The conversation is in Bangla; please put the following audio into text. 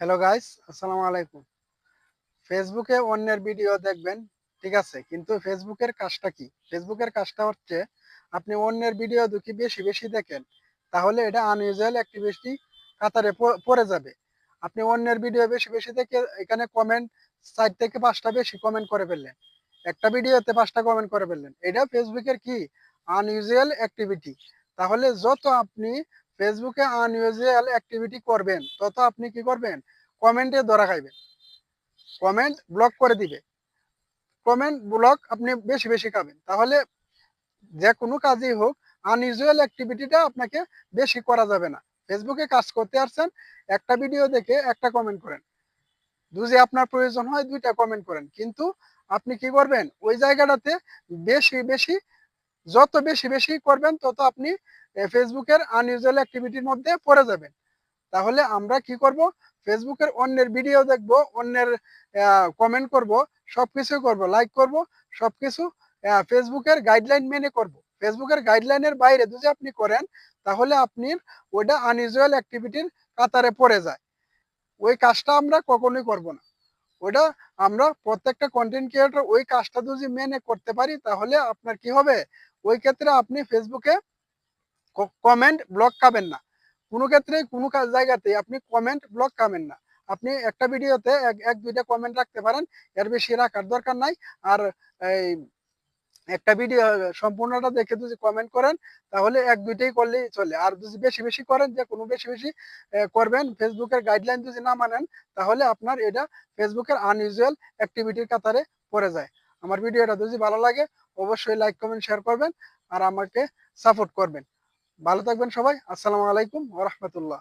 হ্যালো গাইস আসসালামু আলাইকুম ফেসবুকে অন্যের ভিডিও দেখবেন, ঠিক আছে? কিন্তু ফেসবুকের কাজটা কি? ফেসবুকের কাজটা হচ্ছে, আপনি অন্যের ভিডিও যদি বেশি বেশি দেখেন, তাহলে এটা আনইউজুয়াল অ্যাক্টিভিটি কাতারে পড়ে যাবে। আপনি অন্যের ভিডিও বেশি বেশি দেখে এখানে কমেন্ট চার থেকে পাঁচটা বেশি কমেন্ট করে ফেললেন। একটা ভিডিওতে পাঁচটা কমেন্ট করে ফেললেন। এটা ফেসবুকের কি? আনইউজুয়াল অ্যাক্টিভিটি তাহলে যত আপনি ফেসবুকে আনইউজুয়াল অ্যাক্টিভিটি করবেন, তত আপনি কি করবেন? কমেন্টে ধরা খাইবেন। কমেন্ট ব্লক করে দিবে। কমেন্ট ব্লক আপনি বেশি বেশি খাবেন। তাহলে যে কোনো কাজই হোক আনইউজুয়াল অ্যাক্টিভিটিটা আপনাকে বেশি করা যাবে না। ফেসবুকে কাজ করতে আসছেন, একটা ভিডিও দেখে একটা কমেন্ট করেন। যদি আপনার প্রয়োজন হয়, দুইটা কমেন্ট করেন। কিন্তু আপনি কি করবেন? ওই জায়গাটাতে বেশি বেশি, যত বেশি বেশি করবেন, তত আপনি ফেসবুকের আনইউজুয়াল অ্যাক্টিভিটির মধ্যে পড়ে যাবেন। তাহলে আমরা কি করব? ফেসবুকের অন্যের ভিডিও দেখব, অন্যের কমেন্ট করব, সবকিছু করব লাইক করব, সবকিছু ফেসবুকের গাইডলাইন মেনে করব। ফেসবুকের গাইডলাইনের বাইরে যদি আপনি করেন, তাহলে আপনি ওইটা আনইউজুয়াল অ্যাক্টিভিটির কাতারে পড়ে যায়। ওই কাজটা আমরা কখনোই করব না। ওটা আমরা প্রত্যেকটা কন্টেন্ট ক্রিয়েটর ওই কাজটা যদি মেনে করতে পারি, তাহলে আপনার কি হবে? ওই ক্ষেত্রে আপনি ফেসবুকে কমেন্ট ব্লক খাবেন না। কোনো ক্ষেত্রে কোনো জায়গাতে আপনি কমেন্ট ব্লক খাবেন না। আপনি একটা ভিডিওতে এক এক, দুইটা কমেন্ট রাখতে পারেন, এর বেশি রাখার দরকার নাই। আর এই একটা ভিডিও সম্পূর্ণটা দেখে যদি কমেন্ট করেন, তাহলে এক, দুইটাই করলেই চলে। আর যদি বেশি বেশি করেন, যে কোনো বেশি বেশি করবেন ফেসবুকের গাইডলাইন যদি না মানেন, তাহলে আপনার এটা ফেসবুকের আনইউজুয়াল অ্যাক্টিভিটির কাতারে পড়ে যায়। আমার ভিডিওটা যদি ভালো লাগে, অবশ্যই লাইক কমেন্ট শেয়ার করবেন, আর আমাকে সাপোর্ট করবেন। ভালো থাকবেন সবাই। আসসালামু আলাইকুম ওরহমতুল্লাহ